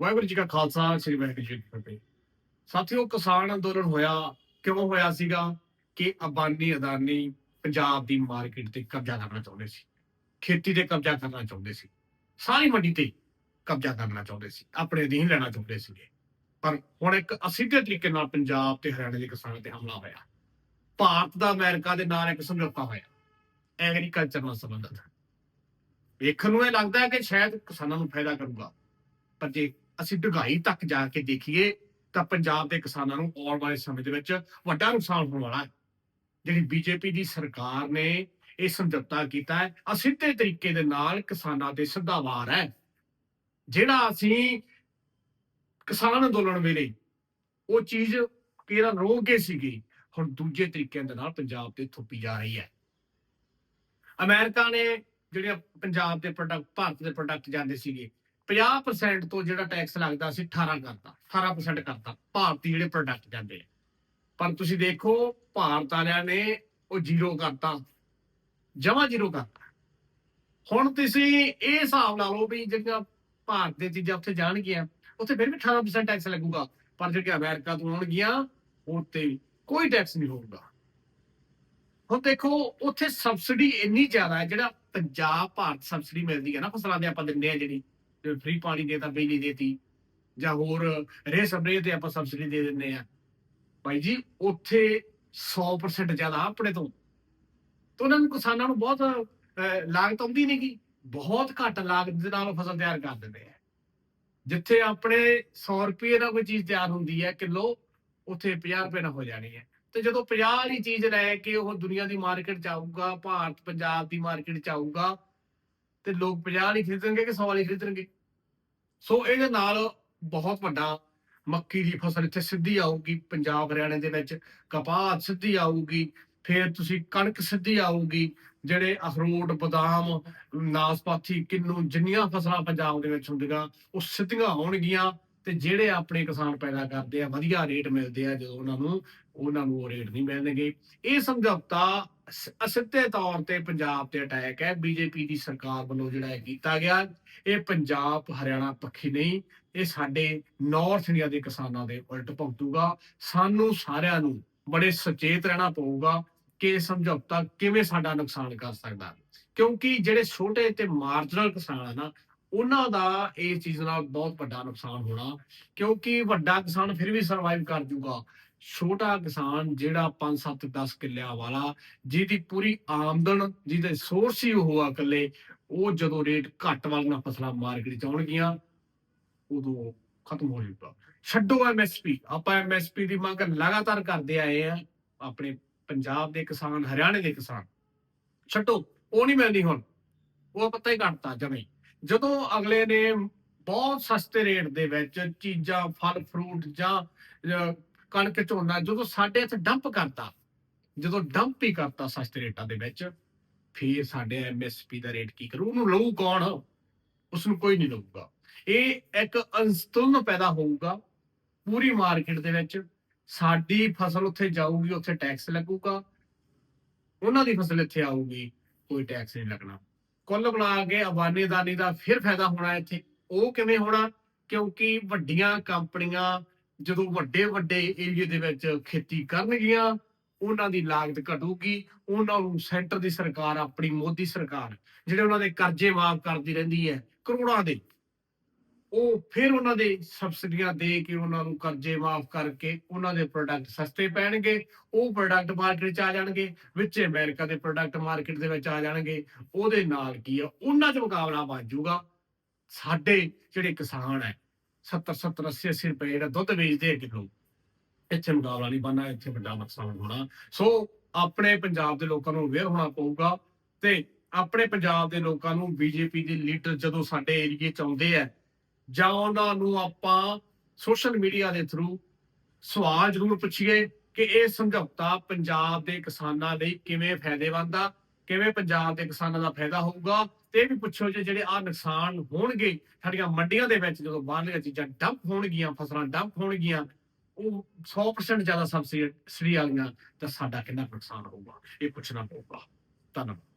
ਵਾਹਿਗੁਰੂ ਜੀ ਕਾ ਖਾਲਸਾ, ਸ੍ਰੀ ਵਾਹਿਗੁਰੂ ਜੀ ਕੀ ਫਤਿਹ। ਸਾਥੀਓ, ਕਿਸਾਨ ਅੰਦੋਲਨ ਹੋਇਆ, ਕਿਉਂ ਹੋਇਆ ਸੀਗਾ ਕਿ ਅਬਾਨੀ ਅਦਾਨੀ ਪੰਜਾਬ ਦੀ ਮਾਰਕੀਟ ਤੇ ਕਬਜ਼ਾ ਕਰਨਾ ਚਾਹੁੰਦੇ ਸੀ। ਖੇਤੀ ਤੇ ਕਬਜ਼ਾ ਕਰਨਾ ਚਾਹੁੰਦੇ ਸੀ। ਸਾਰੀ ਮੰਡੀ ਤੇ ਕਬਜ਼ਾ ਕਰਨਾ ਚਾਹੁੰਦੇ ਸੀ। ਆਪਣੇ ਅਧੀਨ ਲੈਣਾ ਚਾਹੁੰਦੇ ਸੀਗੇ। ਪਰ ਹੁਣ ਇੱਕ ਅਸਿੱਧੇ ਤਰੀਕੇ ਨਾਲ ਪੰਜਾਬ ਤੇ ਹਰਿਆਣਾ ਦੇ ਕਿਸਾਨਾਂ ਤੇ ਹਮਲਾ ਹੋਇਆ। ਭਾਰਤ ਦਾ ਅਮਰੀਕਾ ਦੇ ਨਾਲ ਇੱਕ ਸਮਝੌਤਾ ਹੋਇਆ। ਐਗਰੀਕਲਚਰ ਨਾਲ ਸੰਬੰਧਿਤ। ਵੇਖਣ ਨੂੰ ਇਹ ਲੱਗਦਾ ਹੈ ਕਿ ਸ਼ਾਇਦ ਕਿਸਾਨਾਂ ਨੂੰ ਫਾਇਦਾ ਕਰੂਗਾ। ਪਰ ਜੇ ਅਸੀਂ ਡੁਗਾਈ ਤੱਕ ਜਾ ਕੇ ਦੇਖੀਏ ਤਾਂ ਪੰਜਾਬ ਦੇ ਕਿਸਾਨਾਂ ਨੂੰ ਆਉਣ ਵਾਲੇ ਸਮੇਂ ਦੇ ਵਿੱਚ ਵੱਡਾ ਨੁਕਸਾਨ ਹੋਣ ਵਾਲਾ ਹੈ। ਜਿਹੜੀ ਬੀਜੇਪੀ ਦੀ ਸਰਕਾਰ ਨੇ ਇਹ ਸਮਝੌਤਾ ਕੀਤਾ ਹੈ ਅਸਿੱਧੇ ਤਰੀਕੇ ਦੇ ਨਾਲ ਕਿਸਾਨਾਂ ਤੇ ਸਿੱਧਾ ਵਾਰ ਹੈ। ਜਿਹੜਾ ਅਸੀਂ ਕਿਸਾਨ ਅੰਦੋਲਨ ਵੇਲੇ ਉਹ ਚੀਜ਼ ਕਿਹੜਾ ਰੋਕ ਕੇ ਸੀਗੀ, ਹੁਣ ਦੂਜੇ ਤਰੀਕਿਆਂ ਦੇ ਨਾਲ ਪੰਜਾਬ ਤੇ ਥੁੱਪੀ ਜਾ ਰਹੀ ਹੈ। ਅਮਰੀਕਾ ਨੇ ਜਿਹੜੇ ਪੰਜਾਬ ਦੇ ਪ੍ਰੋਡਕਟ ਭਾਰਤ ਦੇ ਪ੍ਰੋਡਕਟ ਜਾਂਦੇ ਸੀਗੇ 50% ਤੋਂ ਜਿਹੜਾ ਟੈਕਸ ਲੱਗਦਾ ਸੀ 18 ਕਰਤਾ 18% ਕਰਤਾ, ਭਾਰਤੀ ਜਿਹੜੇ ਪ੍ਰੋਡਕਟ ਜਾਂਦੇ ਆ। ਪਰ ਤੁਸੀਂ ਦੇਖੋ, ਭਾਰਤ ਵਾਲਿਆਂ ਨੇ ਉਹ ਜ਼ੀਰੋ ਕਰਤਾ, ਜਮਾ ਜ਼ੀਰੋ ਕਰਤਾ। ਹੁਣ ਤੁਸੀਂ ਇਹ ਹਿਸਾਬ ਲਾ ਲਓ ਵੀ ਜਿਹੜੀਆਂ ਭਾਰਤ ਦੇ ਚੀਜ਼ਾਂ ਉੱਥੇ ਜਾਣਗੀਆਂ, ਉੱਥੇ ਫਿਰ ਵੀ 18% ਟੈਕਸ ਲੱਗੂਗਾ। ਪਰ ਜਿਹੜੀਆਂ ਅਮਰੀਕਾ ਤੋਂ ਆਉਣਗੀਆਂ ਉੱਤੇ ਕੋਈ ਟੈਕਸ ਨਹੀਂ ਹੋਊਗਾ। ਹੁਣ ਦੇਖੋ, ਉੱਥੇ ਸਬਸਿਡੀ ਇੰਨੀ ਜ਼ਿਆਦਾ ਹੈ, ਜਿਹੜਾ ਪੰਜਾਬ ਭਾਰਤ ਸਬਸਿਡੀ ਮਿਲਦੀ ਹੈ ਨਾ, ਫਸਲਾਂ ਦੇ ਆਪਾਂ ਦਿੰਦੇ ਆ ਜਿਹੜੀ ਫ੍ਰੀ ਪਾਣੀ ਦੇਤਾ ਬਿਜਲੀ ਦੇਤੀ। ਜਾਂ ਹੋਰ ਰੇ ਸਪਰੇ ਤੇ ਆਪਾਂ ਸਬਸਿਡੀ ਦੇ ਦਿੰਦੇ ਆ ਭਾਈ ਜੀ, ਉੱਥੇ 100% ਜ਼ਿਆਦਾ ਆਪਣੇ ਤੋਂ। ਤਾਂ ਉਹਨਾਂ ਨੂੰ ਕਿਸਾਨਾਂ ਨੂੰ ਬਹੁਤ ਲਾਗਤ ਆਉਂਦੀ ਨਹੀਂਗੀ ਬਹੁਤ ਘੱਟ ਲਾਗਤ ਦੇ ਨਾਲ ਉਹ ਫਸਲ ਤਿਆਰ ਕਰ ਦਿੰਦੇ ਆ। ਜਿੱਥੇ ਆਪਣੇ 100 ਰੁਪਏ ਨਾਲ ਕੋਈ ਚੀਜ਼ ਤਿਆਰ ਹੁੰਦੀ ਹੈ, ਕਿਲੋ, ਉੱਥੇ 50 ਰੁਪਏ ਨਾਲ ਹੋ ਜਾਣੀ ਹੈ। ਤੇ ਜਦੋਂ 50 ਵਾਲੀ ਚੀਜ਼ ਲੈ ਕੇ ਉਹ ਦੁਨੀਆ ਦੀ ਮਾਰਕੀਟ ਚ ਆਊਗਾ, ਭਾਰਤ, ਪੰਜਾਬ ਦੀ ਮਾਰਕੀਟ ਚ ਆਊਗਾ ਤੇ ਲੋਕ 50 ਵਾਲੀ ਖਰੀਦਣਗੇ ਕਿ 100 ਵਾਲੀ ਖਰੀਦਣਗੇ? ਸੋ ਇਹਦੇ ਨਾਲ ਬਹੁਤ ਵੱਡਾ ਮੱਕੀ ਦੀ ਫਸਲ ਇੱਥੇ ਸਿੱਧੀ ਆਊਗੀ, ਪੰਜਾਬ ਹਰਿਆਣੇ ਦੇ ਵਿੱਚ ਕਪਾਹ ਸਿੱਧੀ ਆਊਗੀ, ਫਿਰ ਤੁਸੀਂ ਕਣਕ ਸਿੱਧੀ ਆਊਗੀ, ਜਿਹੜੇ ਅਖਰੋਟ, ਬਦਾਮ, ਨਾਸਪਾਤੀ ਕਿੰਨੂ ਜਿੰਨੀਆਂ ਫਸਲਾਂ ਪੰਜਾਬ ਦੇ ਵਿੱਚ ਹੁੰਦੀਆਂ, ਉਹ ਸਿੱਧੀਆਂ ਹੋਣਗੀਆਂ। ਤੇ ਜਿਹੜੇ ਆਪਣੇ ਕਿਸਾਨ ਪੈਦਾ ਕਰਦੇ ਆ, ਵਧੀਆ ਰੇਟ ਮਿਲਦੇ ਆ ਜਦੋਂ ਉਹਨਾਂ ਨੂੰ ਉਹਨਾਂ ਨੂੰ ਉਹ ਰੇਟ ਨਹੀਂ ਮਿਲਣਗੇ। ਇਹ ਸਮਝੌਤਾ ਅਸਿੱਧੇ ਤੌਰ ਤੇ ਪੰਜਾਬ ਤੇ ਅਟੈਕ ਹੈ। ਬੀਜੇਪੀ ਦੀ ਸਰਕਾਰ ਵੱਲੋਂ ਜਿਹੜਾ ਇਹ ਕੀਤਾ ਗਿਆ, ਇਹ ਪੰਜਾਬ, ਹਰਿਆਣਾ ਪੱਖੀ ਨਹੀਂ, ਇਹ ਸਾਡੇ ਨਾਰਥ ਇੰਡੀਆ ਦੇ ਕਿਸਾਨਾਂ ਦੇ ਉਲਟ ਭੁਗਤੂਗਾ। ਸਾਨੂੰ ਸਾਰਿਆਂ ਨੂੰ ਬੜੇ ਸੁਚੇਤ ਰਹਿਣਾ ਪਊਗਾ ਕਿ ਇਹ ਸਮਝੌਤਾ ਕਿਵੇਂ ਸਾਡਾ ਨੁਕਸਾਨ ਕਰ ਸਕਦਾ। ਕਿਉਂਕਿ ਜਿਹੜੇ ਛੋਟੇ ਤੇ ਮਾਰਜਨਲ ਕਿਸਾਨ ਆ ਨਾ ਉਹਨਾਂ ਦਾ ਇਸ ਚੀਜ਼ ਨਾਲ ਬਹੁਤ ਵੱਡਾ ਨੁਕਸਾਨ ਹੋਣਾ, ਕਿਉਂਕਿ ਵੱਡਾ ਕਿਸਾਨ ਫਿਰ ਵੀ ਸਰਵਾਈਵ ਕਰ ਜੂਗਾ। ਛੋਟਾ ਕਿਸਾਨ ਜਿਹੜਾ 5 7 10 ਕਿੱਲਿਆਂ ਵਾਲਾ, ਜਿਹਦੀ ਪੂਰੀ ਆਮਦਨ, ਜਿਹਦੇ ਸੋਰਸ ਹੀ ਉਹ ਆ ਇਕੱਲੇ, ਉਹ ਜਦੋਂ ਰੇਟ ਘੱਟ ਵਾਲੀਆਂ ਫਸਲਾਂ ਮਾਰਕੀਟ ਚ ਆਉਣਗੀਆਂ, ਉਦੋਂ ਖਤਮ ਹੋ ਜਾਊਗਾ। ਛੱਡੋ ਐਮਐਸਪੀ ਆਪਾਂ ਐਮਐਸਪੀ ਦੀ ਮੰਗ ਲਗਾਤਾਰ ਕਰਦੇ ਆਏ ਆ ਆਪਣੇ ਪੰਜਾਬ ਦੇ ਕਿਸਾਨ, ਹਰਿਆਣੇ ਦੇ ਕਿਸਾਨ। ਛੱਡੋ, ਉਹ ਨਹੀਂ ਮਿਲਦੀ ਹੁਣ, ਉਹ ਪਤਾ ਹੀ ਘਟਤਾ ਜਮੇ। ਜਦੋਂ ਅਗਲੇ ਨੇ ਬਹੁਤ ਸਸਤੇ ਰੇਟ ਦੇ ਵਿੱਚ ਚੀਜ਼ਾਂ, ਫਲ ਫਰੂਟ ਜਾਂ ਕਣਕ, ਝੋਨਾ ਜਦੋਂ ਸਾਡੇ ਇੱਥੇ ਡੰਪ ਕਰਤਾ, ਜਦੋਂ ਡੰਪ ਹੀ ਕਰਤਾ ਸਸਤੇ ਰੇਟਾਂ ਦੇ ਵਿੱਚ, ਫਿਰ ਸਾਡੇ ਐਮਐਸਪੀ ਦਾ ਰੇਟ ਕੀ ਕਰੂ? ਉਹਨੂੰ ਲਊ ਕੌਣ? ਉਸ ਨੂੰ ਕੋਈ ਨਹੀਂ ਲਊਗਾ। ਇਹ ਇੱਕ ਅਨਸਤੁਲਨ ਪੈਦਾ ਹੋਊਗਾ ਪੂਰੀ ਮਾਰਕੀਟ ਦੇ ਵਿੱਚ। ਸਾਡੀ ਫਸਲ ਉੱਥੇ ਜਾਊਗੀ, ਉੱਥੇ ਟੈਕਸ ਲੱਗੂਗਾ। ਉਹਨਾਂ ਦੀ ਫਸਲ ਇੱਥੇ ਆਊਗੀ, ਕੋਈ ਟੈਕਸ ਨਹੀਂ ਲੱਗਣਾ। ਕੁੱਲ ਬਣਾ ਕੇ ਅਬਾਨੀ ਦਾ ਫਿਰ ਫਾਇਦਾ ਹੋਣਾ ਇੱਥੇ। ਉਹ ਕਿਵੇਂ ਹੋਣਾ? ਕਿਉਂਕਿ ਵੱਡੀਆਂ ਕੰਪਨੀਆਂ ਜਦੋਂ ਵੱਡੇ ਵੱਡੇ ਏਰੀਏ ਦੇ ਵਿੱਚ ਖੇਤੀ ਕਰਨਗੀਆਂ, ਉਹਨਾਂ ਦੀ ਲਾਗਤ ਘਟੂਗੀ। ਉਹਨਾਂ ਨੂੰ ਸੈਂਟਰ ਦੀ ਸਰਕਾਰ, ਆਪਣੀ ਮੋਦੀ ਸਰਕਾਰ, ਜਿਹੜੇ ਉਹਨਾਂ ਦੇ ਕਰਜ਼ੇ ਮਾਫ ਕਰਦੀ ਰਹਿੰਦੀ ਹੈ, ਕਰੋੜਾਂ ਦੇ। ਉਹ ਫਿਰ ਉਹਨਾਂ ਦੇ ਸਬਸਿਡੀਆਂ ਦੇ ਕੇ ਉਹਨਾਂ ਨੂੰ ਕਰਜ਼ੇ ਮਾਫ ਕਰਕੇ ਉਹਨਾਂ ਦੇ ਪ੍ਰੋਡਕਟ ਸਸਤੇ ਪੈਣਗੇ, ਉਹ ਪ੍ਰੋਡਕਟ ਮਾਰਕੀਟ 'ਚ ਆ ਜਾਣਗੇ, ਵਿੱਚ ਅਮਰੀਕਾ ਦੇ ਪ੍ਰੋਡਕਟ ਮਾਰਕੀਟ ਦੇ ਵਿੱਚ ਆ ਜਾਣਗੇ, ਉਹਦੇ ਨਾਲ ਕੀ ਆ, ਉਹਨਾਂ 'ਚ ਮੁਕਾਬਲਾ ਵੱਧ ਜਾਊਗਾ। ਸਾਡੇ ਜਿਹੜੇ ਕਿਸਾਨ ਹੈ 70 70 80 80 ਰੁਪਏ ਜਿਹੜਾ ਦੁੱਧ ਵੇਚਦੇ ਆ ਕਿਲੋ, ਇੱਥੇ ਮੁਕਾਬਲਾ ਨਹੀਂ ਬਣਨਾ, ਇੱਥੇ ਵੱਡਾ ਨੁਕਸਾਨ ਹੋਣਾ। ਸੋ ਆਪਣੇ ਪੰਜਾਬ ਦੇ ਲੋਕਾਂ ਨੂੰ ਅਵੇਅਰ ਹੋਣਾ ਪਊਗਾ ਤੇ ਆਪਣੇ ਪੰਜਾਬ ਦੇ ਲੋਕਾਂ ਨੂੰ ਬੀਜੇਪੀ ਦੇ ਲੀਡਰ ਜਦੋਂ ਸਾਡੇ ਏਰੀਏ ਚ ਆਉਂਦੇ ਆ ਜਾਂ ਉਹਨਾਂ ਨੂੰ ਆਪਾਂ ਸੋਸ਼ਲ ਮੀਡੀਆ ਦੇ ਥਰੂ ਸਵਾਲ ਜ਼ਰੂਰ ਪੁੱਛੀਏ ਕਿ ਇਹ ਸਮਝੌਤਾ ਪੰਜਾਬ ਦੇ ਕਿਸਾਨਾਂ ਲਈ ਕਿਵੇਂ ਫਾਇਦੇਮੰਦ ਆ, ਕਿਵੇਂ ਪੰਜਾਬ ਦੇ ਕਿਸਾਨਾਂ ਦਾ ਫਾਇਦਾ ਹੋਊਗਾ ਤੇ ਇਹ ਵੀ ਪੁੱਛੋ ਜੇ ਜਿਹੜੇ ਆ ਨੁਕਸਾਨ ਹੋਣਗੇ ਸਾਡੀਆਂ ਮੰਡੀਆਂ ਦੇ ਵਿੱਚ ਜਦੋਂ ਬਾਹਰਲੀਆਂ ਚੀਜ਼ਾਂ ਡੰਪ ਹੋਣਗੀਆਂ, ਫਸਲਾਂ ਡੰਪ ਹੋਣਗੀਆਂ, ਉਹ 100% ਜ਼ਿਆਦਾ ਸਬਸਿਡੀ ਵਾਲੀਆਂ, ਤਾਂ ਸਾਡਾ ਕਿੰਨਾ ਕੁ ਨੁਕਸਾਨ ਹੋਊਗਾ? ਇਹ ਪੁੱਛਣਾ ਪਊਗਾ। ਧੰਨਵਾਦ।